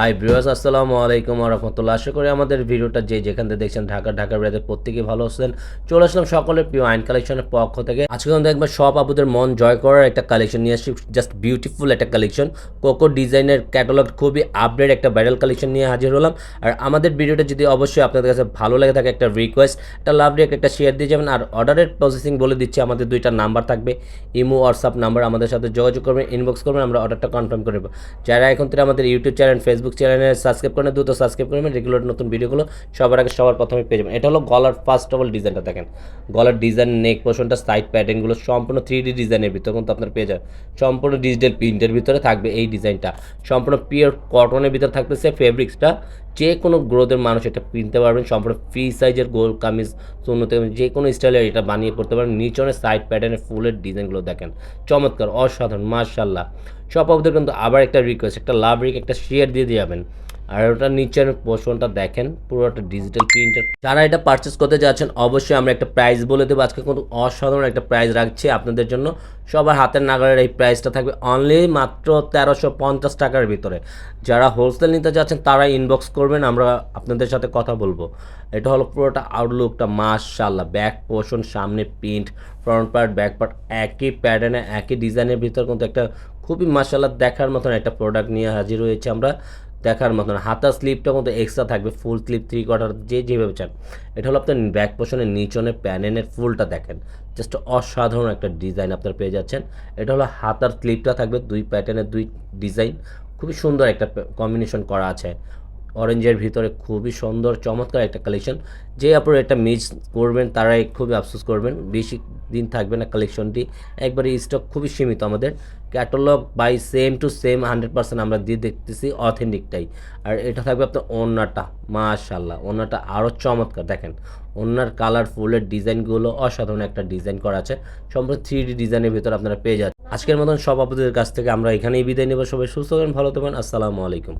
High ব্রিয়াস আসসালামু আলাইকুম রহমতুল্লাহ। আশা করি আমাদের ভিডিওটা যে যেখান থেকে দেখছেন, ঢাকা, ঢাকার বেড়াতে প্রত্যেকেই ভালো আছেন। চলে আসলাম সকলের প্রিয় আইন কালেকশনের পক্ষ থেকে। আজকে কিন্তু একবার সব আপুদের মন জয় করার একটা কালেকশন নিয়ে আসছি জাস্ট বিউটিফুল একটা কালেকশন। কোকো ডিজাইনের ক্যাটালগ খুবই আপডেট একটা ভাইরাল কালেকশন নিয়ে হাজির হলাম। আর আমাদের ভিডিওটা যদি অবশ্যই আপনাদের কাছে ভালো লাগে থাকে, একটা রিকোয়েস্ট একটা লাভ রেক একটা শেয়ার দিয়ে যাবেন। আর অর্ডারের প্রসেসিং বলে দিচ্ছি, আমাদের দুইটা নাম্বার থাকবে। ইমো হোয়াটসঅ্যাপ নাম্বার আমাদের সাথে যোগাযোগ করবেন ইনবক্স করবেন, আমরা অর্ডারটা কনফার্ম করে যারা এখন থেকে আমাদের ইউটিউব চ্যানেল ফেসবুক চ্যানেলে সাবস্ক্রাইব করেন দ্রুত সাবস্ক্রাইব করবেন রেগুলার নতুন ভিডিওগুলো সবার আগে সবার প্রথমে পেয়ে যাবেন। এটা হলো গলার ফার্স্ট অফ অল ডিজাইনটা দেখেন। গলার ডিজাইন নেক পোর্শনটা সাইড প্যাটার্নগুলো সম্পূর্ণ থ্রি ডি ডিজাইনের ভিতরে কিন্তু আপনার পেয়ে যাবেন। সম্পূর্ণ ডিজিটাল প্রিন্টের ভিতরে থাকবে এই ডিজাইনটা সম্পূর্ণ পিওর কটনের ভিতরে থাকতেছে ফেব্রিক্সটা যে কোনো গ্রোথের মানুষ এটা কিনতে পারবেন, সম্পূর্ণ ফ্রি সাইজের গোল কামিজ শূন্যতে যে কোনো স্টাইলের এটা বানিয়ে পড়তে পারেন। নিচনের সাইড প্যাটার্নের ফুলের ডিজাইনগুলো দেখেন। চমৎকার, অসাধারণ মার্শাল্লাহ সব অবধি কিন্তু আবার একটা রিকোয়েস্ট একটা লাভ রিক একটা শেয়ার দিয়ে দিয়ে যাবেন। আর ওটা নিচের পোর্শনটা দেখেন পুরোটা ডিজিটাল প্রিন্টার যারা এটা পারচেস করতে যাচ্ছেন, অবশ্যই আমরা একটা প্রাইস বলে দেবো। আজকে কিন্তু অসাধারণ একটা প্রাইস রাখছি আপনাদের জন্য। সবার হাতের নাগালের এই প্রাইসটা থাকবে অনলি মাত্র তেরোশো পঞ্চাশ টাকার ভিতরে। যারা হোলসেল নিতে যাচ্ছেন, তারা ইনবক্স করবেন, আমরা আপনাদের সাথে কথা বলব। এটা হলো পুরোটা আউটলুকটা মাশাল্লাহ ব্যাক পোর্শন সামনে print front part back part একই প্যাটার্নে একই ডিজাইনের ভিতর কিন্তু একটা খুবই মাশাল্লাহ দেখার মতন একটা প্রোডাক্ট নিয়ে হাজির হয়েছে আমরা। দেখার মতন। হাতা স্লিপটা কিন্তু এক্সট্রা থাকবে ফুল স্লিপ থ্রি কোয়ার্টার যে যেভাবে চান। এটা হলো আপনার ব্যাক পোশনের নিচনের প্যানেনের ফুলটা দেখেন। জাস্ট অসাধারণ একটা ডিজাইন আপনার পেয়ে যাচ্ছেন। এটা হলো হাতার স্লিপটা থাকবে, দুই প্যাটার্নের দুই ডিজাইন খুবই সুন্দর একটা কম্বিনেশন করা আছে। অরেঞ্জের ভিতরে খুবই সুন্দর, চমৎকার একটা কালেকশন যে আপনারা এটা মিস করবেন, তারাই খুবই আফসোস করবেন। বেশি দিন থাকবে না কালেকশনটি একবারে স্টক খুবই সীমিত আমাদের। Catalogue by same to same hundred percent আমরা দিয়ে দেখতেছি অথেন্টিকটাই আর এটা থাকবে আপনার ওনাটা মাশাল্লাহ ওনাটা আরও চমৎকার। দেখেন ওনার কালার ফুলের ডিজাইনগুলো অসাধারণ একটা ডিজাইন করা আছে। সম্পূর্ণ থ্রি ডি ডিজাইনের ভিতরে আপনারা পেয়ে যাচ্ছেন। আজকের মতন সব আপনাদের কাছ থেকে আমরা এখানেই বিদায় নেব। সবাই সুস্থ থাকবেন, ভালো থাকবেন। আসসালামু আলাইকুম।